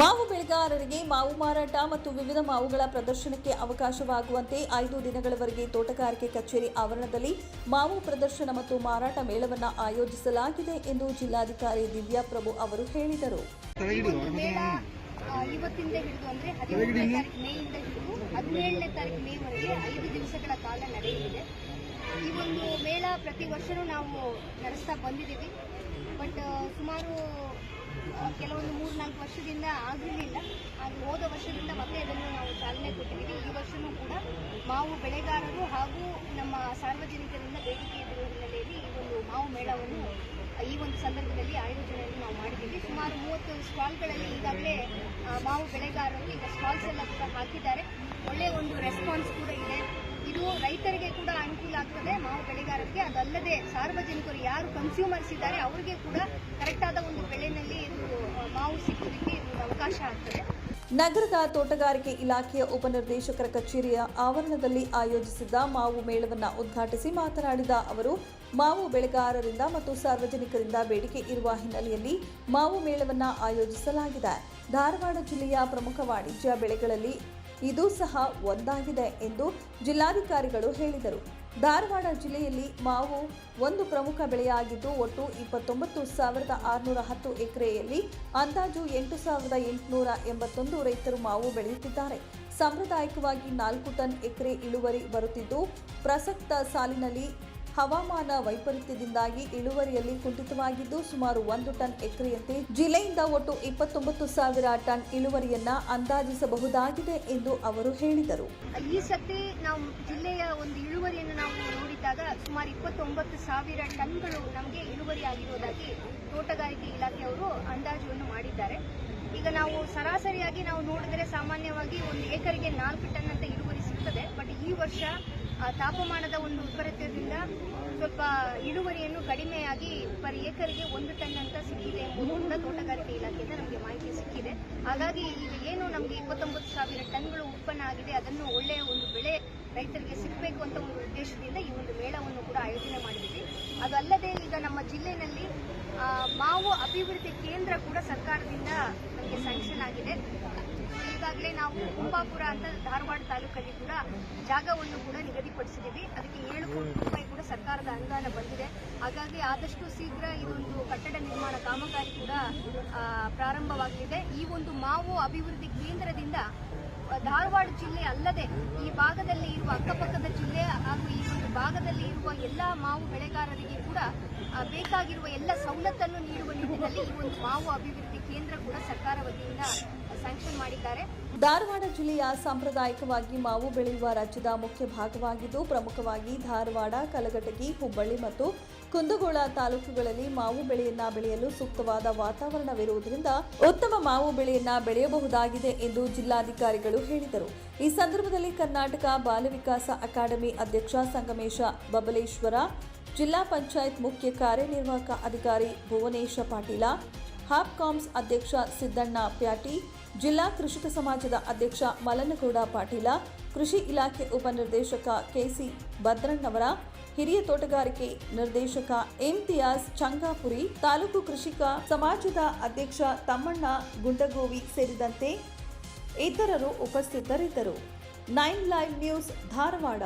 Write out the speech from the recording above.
ಮಾವು ಬೆಳೆಗಾರರಿಗೆ ಮಾವು ಮಾರಾಟ ಮತ್ತು ವಿವಿಧ ಮಾವುಗಳ ಪ್ರದರ್ಶನಕ್ಕೆ ಅವಕಾಶವಾಗುವಂತೆ ಐದು ದಿನಗಳವರೆಗೆ ತೋಟಗಾರಿಕೆ ಕಚೇರಿ ಆವರಣದಲ್ಲಿ ಮಾವು ಪ್ರದರ್ಶನ ಮತ್ತು ಮಾರಾಟ ಮೇಳವನ್ನು ಆಯೋಜಿಸಲಾಗಿದೆ ಎಂದು ಜಿಲ್ಲಾಧಿಕಾರಿ ದಿವ್ಯಾ ಪ್ರಭು ಅವರು ಹೇಳಿದರು. ಇವತ್ತಿಂದ ಹಿಡಿದು ಅಂದ್ರೆ ಹದಿಮೂರನೇ ತಾರೀಕು ಮೇಯಿಂದ ಹಿಡಿದು ಹದಿನೇಳನೇ ತಾರೀಕು ಮೇವರೆಗೆ ಐದು ದಿವಸಗಳ ಕಾಲ ನಡೆಯಲಿದೆ ಈ ಒಂದು ಮೇಳ ಪ್ರತಿ ವರ್ಷನೂ ನಾವು ನಡೆಸ್ತಾ ಬಂದಿದ್ದೀವಿ. ಬಟ್ ಸುಮಾರು ಕೆಲವೊಂದು ಮೂರು ನಾಲ್ಕು ವರ್ಷದಿಂದ ಆಗಿರಲಿಲ್ಲ ಅದು ಹೋದ ವರ್ಷದಿಂದ ಮತ್ತೆ ಇದನ್ನು ನಾವು ಚಾಲನೆ ಕೊಟ್ಟಿದ್ದೀವಿ. ಈ ವರ್ಷನೂ ಕೂಡ ಮಾವು ಬೆಳೆಗಾರರು ಹಾಗೂ ನಮ್ಮ ಸಾರ್ವಜನಿಕರಿಂದ ಬೇಡಿಕೆ ಇರುವ ಹಿನ್ನೆಲೆಯಲ್ಲಿ ಈ ಒಂದು ಮಾವು ಮೇಳವನ್ನು ಈ ಒಂದು ಸಂದರ್ಭದಲ್ಲಿ ಆಯೋಜನೆಯನ್ನು ನಾವು ಮಾಡಿದ್ದೀವಿ. ಸುಮಾರು ಮೂವತ್ತು ಸ್ಟಾಲ್ಗಳಲ್ಲಿ ಈಗಾಗಲೇ ಮಾವು ಬೆಳೆಗಾರರು ಈಗ ಸ್ಟಾಲ್ಸ್ ಎಲ್ಲ ಕೂಡ ಹಾಕಿದ್ದಾರೆ. ಒಳ್ಳೆಯ ಒಂದು ರೆಸ್ಪಾನ್ಸ್ ಕೂಡ ಇದೆ. ಇದು ರೈತರಿಗೆ ಕೂಡ ಮಾವು ಬೆಳೆಗಾರರಿಗೆ ಅದಲ್ಲದೆ ಸಾರ್ವಜನಿಕರು ಯಾರು ಕನ್ಸ್ಯೂಮರ್ಸ್ ಇದ್ದಾರೆ, ಅವರಿಗೆ ಕೂಡ ಕರೆಕ್ಟ್ ಆದ ಒಂದು ಬೆಳೆನಲ್ಲಿ ಮಾವು ಸಿಗೋದಕ್ಕೆ ಅವಕಾಶ ಆಗ್ತದೆ. ನಗರದ ತೋಟಗಾರಿಕೆ ಇಲಾಖೆಯ ಉಪನಿರ್ದೇಶಕರ ಕಚೇರಿಯ ಆವರಣದಲ್ಲಿ ಆಯೋಜಿಸಿದ್ದ ಮಾವು ಮೇಳವನ್ನು ಉದ್ಘಾಟಿಸಿ ಮಾತನಾಡಿದ ಅವರು, ಮಾವು ಬೆಳೆಗಾರರಿಂದ ಮತ್ತು ಸಾರ್ವಜನಿಕರಿಂದ ಬೇಡಿಕೆ ಇರುವ ಹಿನ್ನೆಲೆಯಲ್ಲಿ ಮಾವು ಮೇಳವನ್ನು ಆಯೋಜಿಸಲಾಗಿದೆ. ಧಾರವಾಡ ಜಿಲ್ಲೆಯ ಪ್ರಮುಖ ವಾಣಿಜ್ಯ ಬೆಳೆಗಳಲ್ಲಿ ಇದು ಸಹ ಒಂದಾಗಿದೆ ಎಂದು ಜಿಲ್ಲಾಧಿಕಾರಿಗಳು ಹೇಳಿದರು. ಧಾರವಾಡ ಜಿಲ್ಲೆಯಲ್ಲಿ ಮಾವು ಒಂದು ಪ್ರಮುಖ ಬೆಳೆಯಾಗಿದ್ದು, ಒಟ್ಟು ಇಪ್ಪತ್ತೊಂಬತ್ತು ಸಾವಿರದ ಆರುನೂರ ಹತ್ತು ಎಕರೆಯಲ್ಲಿ ಅಂದಾಜು ಎಂಟು ಸಾವಿರದ ಎಂಟುನೂರ ಎಂಬತ್ತೊಂದು ರೈತರು ಮಾವು ಬೆಳೆಯುತ್ತಿದ್ದಾರೆ. ಸಾಂಪ್ರದಾಯಿಕವಾಗಿ ನಾಲ್ಕು ಟನ್ ಎಕರೆ ಇಳುವರಿ ಬರುತ್ತಿದ್ದು, ಪ್ರಸಕ್ತ ಸಾಲಿನಲ್ಲಿ ಹವಾಮಾನ ವೈಪರೀತ್ಯದಿಂದಾಗಿ ಇಳುವರಿಯಲ್ಲಿ ಕುಂಠಿತವಾಗಿದ್ದು ಸುಮಾರು ಒಂದು ಟನ್ ಎಕರೆಯಂತೆ ಜಿಲ್ಲೆಯಿಂದ ಒಟ್ಟು ಇಪ್ಪತ್ತೊಂಬತ್ತು ಸಾವಿರ ಟನ್ ಇಳುವರಿಯನ್ನ ಅಂದಾಜಿಸಬಹುದಾಗಿದೆ ಎಂದು ಅವರು ಹೇಳಿದರು. ಈ ಸತಿ ನಾವು ಜಿಲ್ಲೆಯ ಒಂದು ಇಳುವರಿಯನ್ನು ನಾವು ನೋಡಿದಾಗ ಸುಮಾರು ಇಪ್ಪತ್ತೊಂಬತ್ತು ಸಾವಿರ ಟನ್ಗಳು ನಮಗೆ ಇಳುವರಿ ಆಗಿರುವುದಾಗಿ ತೋಟಗಾರಿಕೆ ಇಲಾಖೆಯವರು ಅಂದಾಜುವನ್ನು ಮಾಡಿದ್ದಾರೆ. ಈಗ ನಾವು ಸರಾಸರಿಯಾಗಿ ನಾವು ನೋಡಿದರೆ ಸಾಮಾನ್ಯವಾಗಿ ಒಂದು ಎಕರೆಗೆ ನಾಲ್ಕು ಟನ್ ಅಂತ ಇಳುವರಿ ಸಿಗ್ತದೆ. ಬಟ್ ಈ ವರ್ಷ ತಾಪಮಾನದ ಒಂದು ವಿಪರೀತದಿಂದ ಸ್ವಲ್ಪ ಇಳುವರಿಯನ್ನು ಕಡಿಮೆಯಾಗಿ ಪರ್ ಏಕರಿಗೆ ಒಂದು ಟನ್ ಅಂತ ಸಿಕ್ಕಿದೆ ಎಂಬುದು ಕೂಡ ತೋಟಗಾರಿಕೆ ಮಾಹಿತಿ ಸಿಕ್ಕಿದೆ. ಹಾಗಾಗಿ ಈಗ ಏನು ನಮಗೆ ಇಪ್ಪತ್ತೊಂಬತ್ತು ಸಾವಿರ ಟನ್ಗಳು ಉತ್ಪನ್ನ ಆಗಿದೆ. ಅದನ್ನು ಒಳ್ಳೆಯ ಒಂದು ಬೆಳೆ ರೈತರಿಗೆ ಸಿಗಬೇಕು ಅಂತ ಒಂದು ಉದ್ದೇಶದಿಂದ ಈ ಒಂದು ಮೇಳವನ್ನು ಕೂಡ ಆಯೋಜನೆ ಮಾಡಿದ್ದೀವಿ. ಅದಲ್ಲದೆ ಈಗ ನಮ್ಮ ಜಿಲ್ಲೆಯಲ್ಲಿ ಮಾವು ಅಭಿವೃದ್ಧಿ ಕೇಂದ್ರ ಕೂಡ ಸರ್ಕಾರದಿಂದ ನಮಗೆ ಸ್ಯಾಂಕ್ಷನ್ ಆಗಿದೆ. ಈಗಾಗಲೇ ನಾವು ಕುಂಬಾಪುರ ಅಂತ ಧಾರವಾಡ ತಾಲೂಕಲ್ಲಿ ಕೂಡ ಜಾಗವನ್ನು ಕೂಡ ನಿಗದಿಪಡಿಸಿದ್ದೀವಿ. ಅದಕ್ಕೆ ಏಳು ಕೋಟಿ ಸರ್ಕಾರದ ಅನುದಾನ ಬಂದಿದೆ. ಹಾಗಾಗಿ ಆದಷ್ಟು ಶೀಘ್ರ ಇದೊಂದು ಕಟ್ಟಡ ನಿರ್ಮಾಣ ಕಾಮಗಾರಿ ಕೂಡ ಪ್ರಾರಂಭವಾಗಲಿದೆ. ಈ ಒಂದು ಮಾವು ಅಭಿವೃದ್ಧಿ ಕೇಂದ್ರದಿಂದ, ಧಾರವಾಡ ಜಿಲ್ಲೆ ಅಲ್ಲದೆ ಈ ಭಾಗದಲ್ಲಿ ಇರುವ ಅಕ್ಕಪಕ್ಕದ ಜಿಲ್ಲೆ ಹಾಗೂ ಈ ಒಂದು ಭಾಗದಲ್ಲಿ ಇರುವ ಎಲ್ಲ ಮಾವು ಬೆಳೆಗಾರರಿಗೆ ಕೂಡ ಬೇಕಾಗಿರುವ ಎಲ್ಲ ಸವಲತ್ತನ್ನು ನೀಡುವ ನಿಟ್ಟಿನಲ್ಲಿ ಈ ಒಂದು ಮಾವು ಅಭಿವೃದ್ಧಿ ಕೇಂದ್ರ ಕೂಡ ಸರ್ಕಾರ ವತಿಯಿಂದ ಸ್ಯಾಂಕ್ಷನ್ ಮಾಡಿದ್ದಾರೆ. ಧಾರವಾಡ ಜಿಲ್ಲೆಯ ಸಾಂಪ್ರದಾಯಿಕವಾಗಿ ಮಾವು ಬೆಳೆಯುವ ರಾಜ್ಯದ ಮುಖ್ಯ ಭಾಗವಾಗಿದ್ದು, ಪ್ರಮುಖವಾಗಿ ಧಾರವಾಡ, ಕಲಘಟಗಿ, ಹುಬ್ಬಳ್ಳಿ ಮತ್ತು ಕುಂದಗೋಳ ತಾಲೂಕುಗಳಲ್ಲಿ ಮಾವು ಬೆಳೆಯನ್ನ ಬೆಳೆಯಲು ಸೂಕ್ತವಾದ ವಾತಾವರಣವಿರುವುದರಿಂದ ಉತ್ತಮ ಮಾವು ಬೆಳೆಯನ್ನ ಬೆಳೆಯಬಹುದಾಗಿದೆ ಎಂದು ಜಿಲ್ಲಾಧಿಕಾರಿಗಳು ಹೇಳಿದರು. ಈ ಸಂದರ್ಭದಲ್ಲಿ ಕರ್ನಾಟಕ ಬಾಲ ವಿಕಾಸ ಅಕಾಡೆಮಿ ಅಧ್ಯಕ್ಷ ಸಂಗಮೇಶ ಬಬಲೇಶ್ವರ ಜಿಲ್ಲಾ ಪಂಚಾಯತ್ ಮುಖ್ಯ ಕಾರ್ಯನಿರ್ವಾಹಕ ಅಧಿಕಾರಿ ಭುವನೇಶ ಪಾಟೀಲ, ಹಾಪ್ಕಾಮ್ಸ್ ಅಧ್ಯಕ್ಷ ಸಿದ್ದಣ್ಣ ಪ್ಯಾಟಿ, ಜಿಲ್ಲಾ ಕೃಷಿಕ ಸಮಾಜದ ಅಧ್ಯಕ್ಷ ಮಲನಗೌಡ ಪಾಟೀಲ, ಕೃಷಿ ಇಲಾಖೆ ಉಪನಿರ್ದೇಶಕ ಕೆಸಿ ಭದ್ರಣ್ಣವರ, ಹಿರಿಯ ತೋಟಗಾರಿಕೆ ನಿರ್ದೇಶಕ ಇಮ್ತಿಯಾಜ್ ಚಂಗಾಪುರಿ, ತಾಲೂಕು ಕೃಷಿಕ ಸಮಾಜದ ಅಧ್ಯಕ್ಷ ತಮ್ಮಣ್ಣ ಗುಂಡಗೋವಿ ಸೇರಿದಂತೆ ಇತರರು ಉಪಸ್ಥಿತರಿದ್ದರು. Nine live news Dharwad.